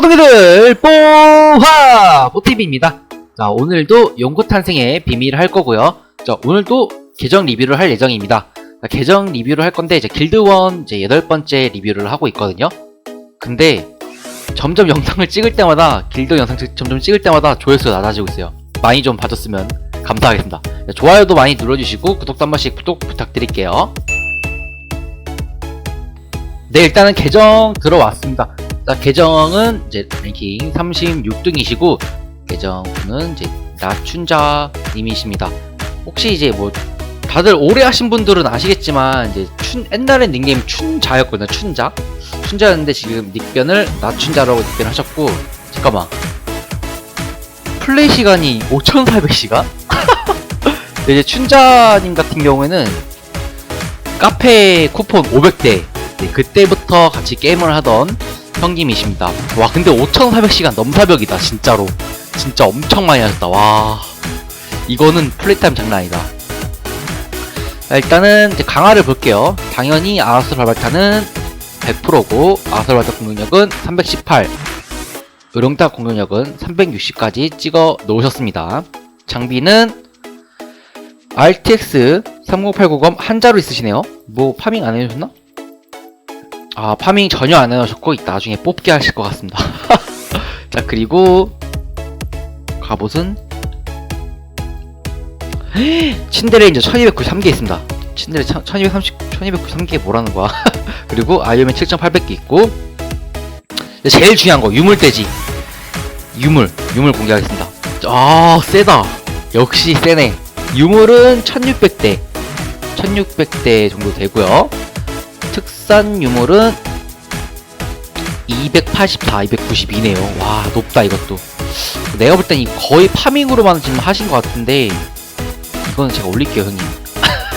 뽀둥이들 뽀하 뽀TV입니다. 자 오늘도 용고 탄생의 비밀을 할 거고요. 자 오늘도 계정 리뷰를 할 예정입니다. 자, 계정 리뷰를 할 건데 이제 길드원 이제 여덟 번째 리뷰를 하고 있거든요. 근데 점점 영상을 찍을 때마다 길드 영상 찍- 점점 찍을 때마다 조회수가 낮아지고 있어요. 많이 좀 봐줬으면 감사하겠습니다. 자, 좋아요도 많이 눌러주시고 구독도 한 번씩 구독 부탁드릴게요. 네 일단은 계정 들어왔습니다. 자, 계정은 이제 랭킹 36등이시고 계정분은 이제 나춘자님이십니다. 혹시 이제 뭐 다들 오래 하신 분들은 아시겠지만 이제 춘 옛날엔 닉네임 춘자였거든요. 춘자. 춘자였는데 지금 닉변을 나춘자라고 닉변하셨고 잠깐만 플레이 시간이 5,400시간? 이제 춘자님 같은 경우에는 카페 쿠폰 500대 네, 그때부터 같이 게임을 하던 형님이십니다. 와 근데 5,400시간 넘사벽이다 진짜로. 진짜 엄청 많이 하셨다 와. 이거는 플레이타임 장난 아니다. 자, 일단은 이제 강화를 볼게요. 당연히 아라스 발발타는 100%고 아라스 발발타 공격력은 318 의룡타 공격력은 360까지 찍어 놓으셨습니다. 장비는 RTX 30890 한자로 있으시네요. 뭐 파밍 안 해주셨나? 아 파밍 전혀 안 해놓으셨고 나중에 뽑게 하실 것 같습니다. 자 그리고 갑옷은? 친데레인저 1293개 있습니다. 친데레 1230, 1293개 뭐라는 거야? 그리고 아이언맨 7800개 있고 제일 중요한 거 유물돼지. 유물 유물 공개하겠습니다. 아 세다. 역시 세네. 유물은 1600대 1600대 정도 되고요. 특 산 유물은 284, 292네요. 와, 높다, 이것도. 내가 볼 땐 거의 파밍으로만 지금 하신 것 같은데, 이거는 제가 올릴게요, 형님.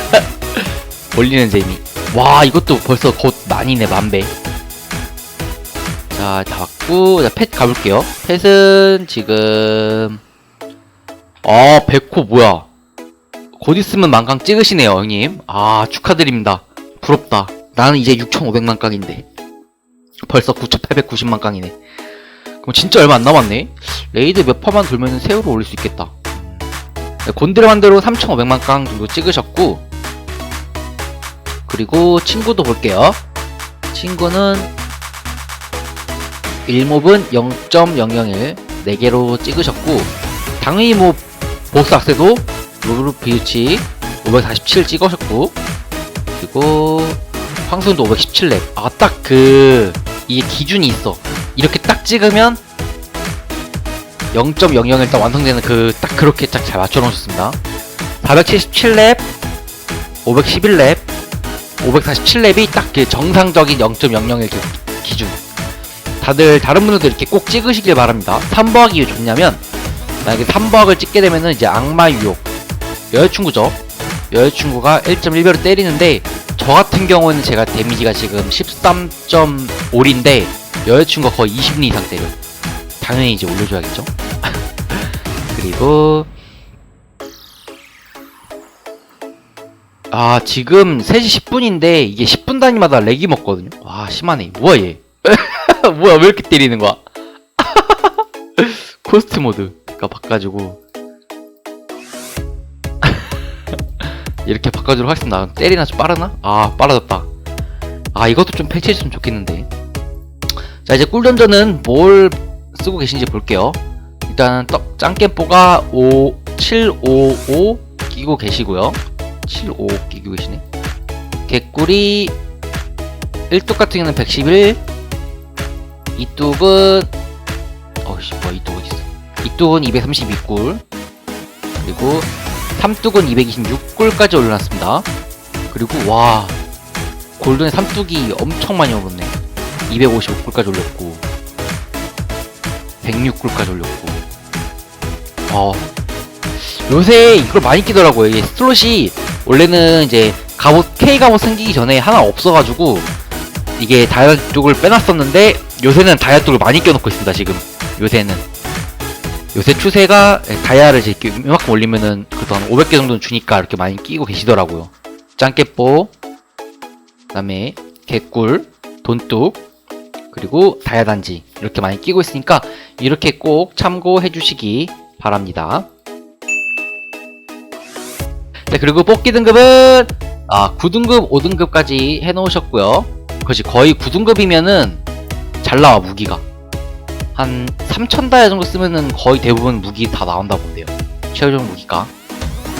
올리는 재미. 와, 이것도 벌써 곧 만이네, 만배. 자, 다 왔고, 자, 펫 가볼게요. 펫은 지금, 아, 백호 뭐야. 곧 있으면 만강 찍으시네요, 형님. 아, 축하드립니다. 부럽다. 나는 이제 6,500만 강인데. 벌써 9,890만 강이네. 그럼 진짜 얼마 안 남았네? 레이드 몇 파만 돌면 새우로 올릴 수 있겠다. 네, 곤드레만대로 3,500만 강 정도 찍으셨고, 그리고 친구도 볼게요. 친구는 1몹은 0.001, 4개로 찍으셨고, 당연히 뭐, 보스 악세도 루루 비우치 547 찍으셨고, 그리고 황순도 517렙. 아, 딱 그, 이게 기준이 있어. 이렇게 딱 찍으면 0.00 일단 완성되는 그, 딱 그렇게 딱 잘 맞춰놓으셨습니다. 477렙, 511렙, 547렙이 딱 그 정상적인 0.001그 기준. 다들 다른 분들도 이렇게 꼭 찍으시길 바랍니다. 3버하기 왜 좋냐면, 만약에 3버학을 찍게 되면은 이제 악마 유혹. 여자친구죠. 여자친구가 1.1배로 때리는데, 저 같은 경우는 제가 데미지가 지금 13.5인데 여자친구가 거의 20리 이상 때려. 당연히 이제 올려줘야겠죠? 그리고 아 지금 3시 10분인데 이게 10분 단위마다 렉이 먹거든요? 와 심하네. 뭐야 얘? 뭐야 왜 이렇게 때리는 거야? 코스트 모드가 바꿔가지고 이렇게 바꿔주도록 하겠습니다. 때리나 좀 빠르나? 아, 빨라졌다. 아, 이것도 좀 패치했으면 좋겠는데. 자, 이제 꿀던전은 뭘 쓰고 계신지 볼게요. 일단, 떡, 짱깨뽀가 5, 755 끼고 계시고요. 755 끼고 계시네. 개꿀이 1뚝 같은 경우는 111. 이뚝은, 어이씨, 뭐야, 이뚝 어딨어. 이뚝은 232꿀. 그리고 삼뚝은 226골까지 올려놨습니다. 그리고 와 골든의 삼뚝이 엄청 많이 올랐네. 255골까지 올렸고 106골까지 올렸고 어 요새 이걸 많이 끼더라고요. 이게 슬롯이 원래는 이제 갑옷 K 갑옷 생기기 전에 하나 없어가지고 이게 다이아 쪽을 빼놨었는데 요새는 다이아 쪽을 많이 껴놓고 있습니다. 지금 요새는 요새 추세가 다이아를 이렇게 이만큼 올리면은 그래도 한 500개 정도는 주니까 이렇게 많이 끼고 계시더라고요. 짱깨뽀, 그 다음에 개꿀, 돈뚝, 그리고 다야단지 이렇게 많이 끼고 있으니까 이렇게 꼭 참고해 주시기 바랍니다. 네, 그리고 뽑기 등급은 아, 9등급, 5등급까지 해 놓으셨고요. 그것이 거의 9등급이면은 잘 나와 무기가. 한 3,000다이 정도 쓰면은 거의 대부분 무기 다 나온다 본데요. 최종 무기가.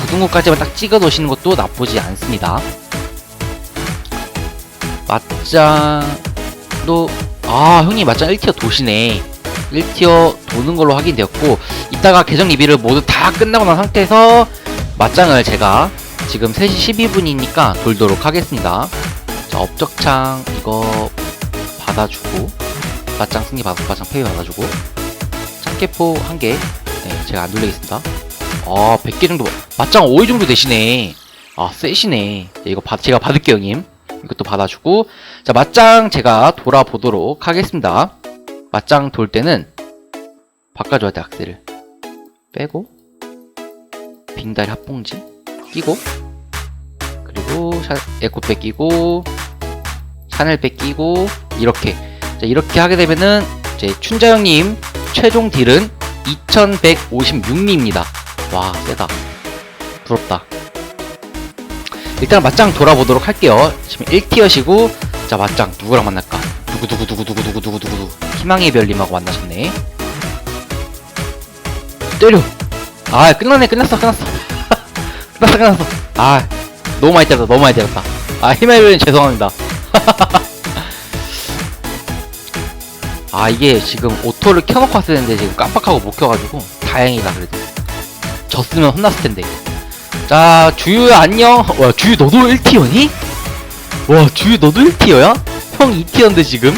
9등급까지만 딱 찍어 놓으시는 것도 나쁘지 않습니다. 맞짱도 아 형님 맞짱 1티어 도시네 1티어 도는 걸로 확인되었고 이따가 계정 리뷰를 모두 다 끝나고 난 상태에서 맞짱을 제가 지금 3시 12분이니까 돌도록 하겠습니다 자 업적창 이거 받아주고 맞짱 승리 받고 맞짱 페이 받아주고 참깨포 한개. 네, 제가 안 돌리겠습니다. 아 100개 정도 맞짱 5회 정도 되시네. 아 세시네. 자, 이거 받, 제가 받을게요 형님. 이것도 받아주고. 자 맞짱 제가 돌아보도록 하겠습니다. 맞짱 돌 때는 바꿔줘야 돼 악셀을. 빼고 빙다리 합봉지 끼고 그리고 샤, 에코백 끼고 샤넬백 끼고 이렇게 자, 이렇게 하게 되면은 이제 춘자형님 최종 딜은 2156리입니다. 와 세다. 부럽다. 일단 맞짱 돌아보도록 할게요. 지금 1티어시고 자 맞짱 누구랑 만날까? 누구 누구 누구 누구 누구 누구 누구 희망의 별님하고 만나셨네. 때려. 아 끝났네 끝났어 끝났어 끝났어 끝났어. 아 너무 많이 때렸다 너무 많이 때렸다. 아 희망의 별님 죄송합니다. 아 이게 지금 오토를 켜놓고 왔어야 되는데 지금 깜빡하고 못 켜가지고 다행이다 그래도 졌으면 혼났을 텐데. 자, 주유 안녕. 와, 주유 너도 1티어니? 와, 주유 너도 1티어야? 형 2티어인데 지금?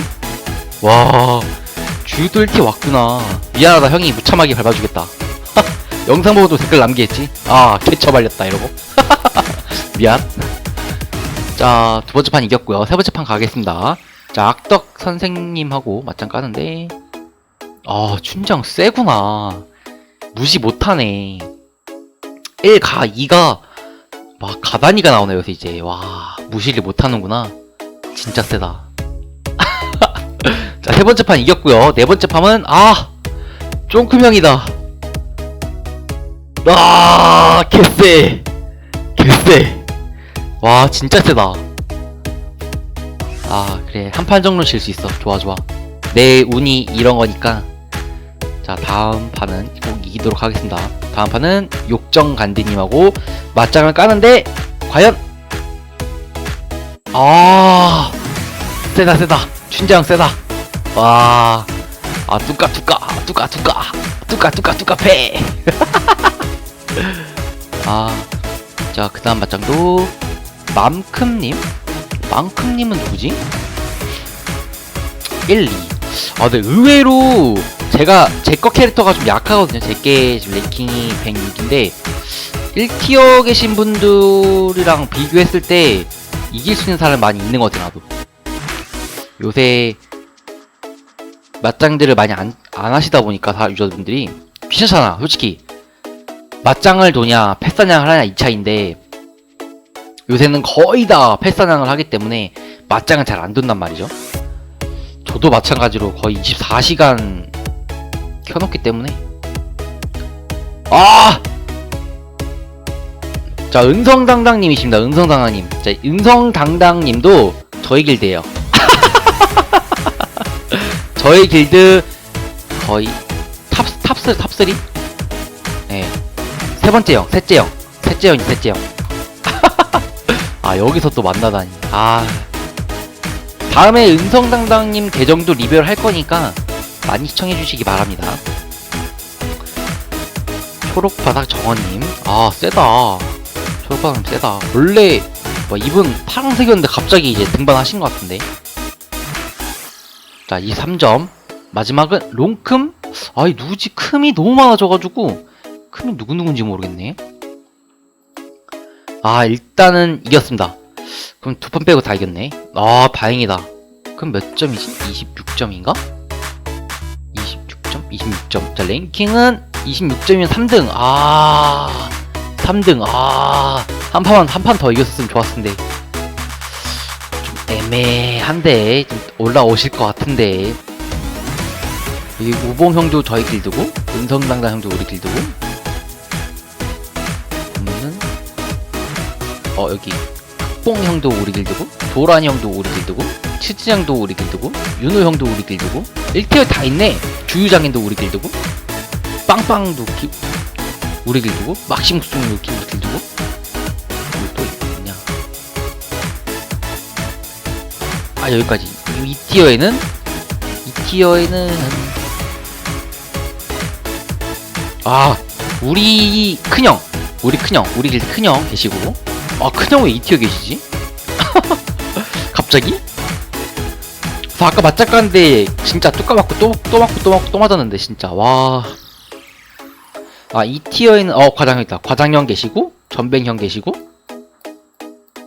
와, 주유도 1티어 왔구나. 미안하다, 형이 무참하게 밟아주겠다. 영상 보고도 댓글 남기겠지? 아, 개처 발렸다, 이러고. 미안. 자, 두 번째 판 이겼고요. 세 번째 판 가겠습니다. 자, 악덕 선생님하고 맞짱 까는데, 아, 춘장 세구나. 무시 못하네. 1가 2가 막 가다니가 나오네 요새 이제. 와 무시를 못하는구나. 진짜 세다. 자 세 번째 판 이겼고요. 네 번째 판은 아 쫑크명이다. 아 개쎄. 개쎄. 와 진짜 세다 아 그래. 한 판 정도 질 수 있어. 좋아 좋아. 내 운이 이런 거니까. 자 다음 판은 꼭 이기도록 하겠습니다. 다음 판은 욕정 간디님하고 맞짱을 까는데 과연? 아 세다 세다. 춘장 세다. 와아 뚜까 뚜까 뚜까 뚜까. 뚜까 뚜까 뚜까 패. 아 자 그 다음 맞짱도 맘큼님 맘큼님은 누구지 1, 2 아, 근데 의외로 제가 제 거 캐릭터가 좀 약하거든요. 제게 지금 랭킹이 106인데 1티어 계신 분들이랑 비교했을 때 이길 수 있는 사람 많이 있는 것 같아 나도. 요새 맞짱들을 많이 안, 안 하시다 보니까 다 유저분들이 귀찮잖아 솔직히 맞짱을 도냐 패사냥을 하냐 이 차인데 요새는 거의 다 패사냥을 하기 때문에 맞짱을 잘 안 둔단 말이죠. 저도 마찬가지로 거의 24시간 켜놓기 때문에 아! 자 은성당당님이십니다 은성당당님 자 은성당당님도 저희 길드예요 저희 길드 거의 탑, 탑스 탑3? 네. 세 번째 형 셋째 형 셋째 형이 셋째 형 아 여기서 또 만나다니 아 다음에 은성당당님 계정도 리뷰를 할 거니까 많이 시청해 주시기 바랍니다. 초록바닥 정원님, 아 세다. 초록바닥 세다. 원래 뭐 이분 파란색이었는데 갑자기 이제 등반하신 것 같은데. 자, 이 3점. 마지막은 롱큼? 아이 누구지? 큼이 너무 많아져가지고 큼이 누구 누군지 모르겠네. 아 일단은 이겼습니다. 그럼 두 판 빼고 다 이겼네. 아, 다행이다. 그럼 몇 점이지? 26점인가? 26점? 26점. 자, 랭킹은 26점이면 3등. 아, 3등. 아, 한 판만, 한 판 더 이겼었으면 좋았을 텐데. 좀 애매한데 좀 올라오실 것 같은데 여기 우봉 형도 저희 길드고 은성당당 형도 우리 길드고 어 여기 뽕 형도 우리 길드고 도란 형도 우리 길드고 치즈 형도 우리 길드고 윤호 형도 우리 길드고 1티어 다 있네. 주유장인도 우리 길드고 빵빵도 기, 우리 길드고 막심국수도 기- 우리 길드고. 그리고 또 있냐? 아 여기까지. 이 2티어에는 2티어에는 아 우리 큰형. 우리 큰형. 우리 길드 큰형 계시고 아 큰형 왜 2티어 계시지? 갑자기? 저 아까 맞짱 깠는데 진짜 뚜까 맞고 또, 또 맞고 또 맞고 또 맞았는데 진짜 와. 아 2티어에는 어 과장형 있다. 과장형 계시고 전뱅형 계시고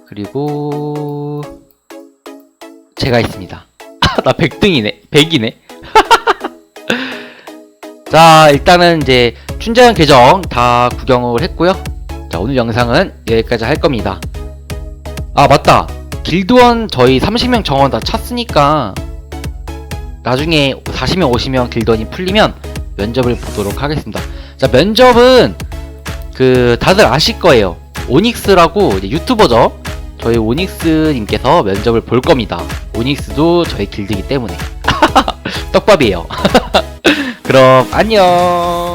그리고 제가 있습니다. 나 100등이네. 100이네. 자 일단은 이제 춘자형 계정 다 구경을 했고요. 자 오늘 영상은 여기까지 할 겁니다. 아 맞다. 길드원 저희 30명 정원 다 찼으니까 나중에 40명 50명 길드원이 풀리면 면접을 보도록 하겠습니다. 자 면접은 그 다들 아실 거예요. 오닉스라고 유튜버죠. 저희 오닉스님께서 면접을 볼 겁니다. 오닉스도 저희 길드이기 때문에 떡밥이에요. 그럼 안녕.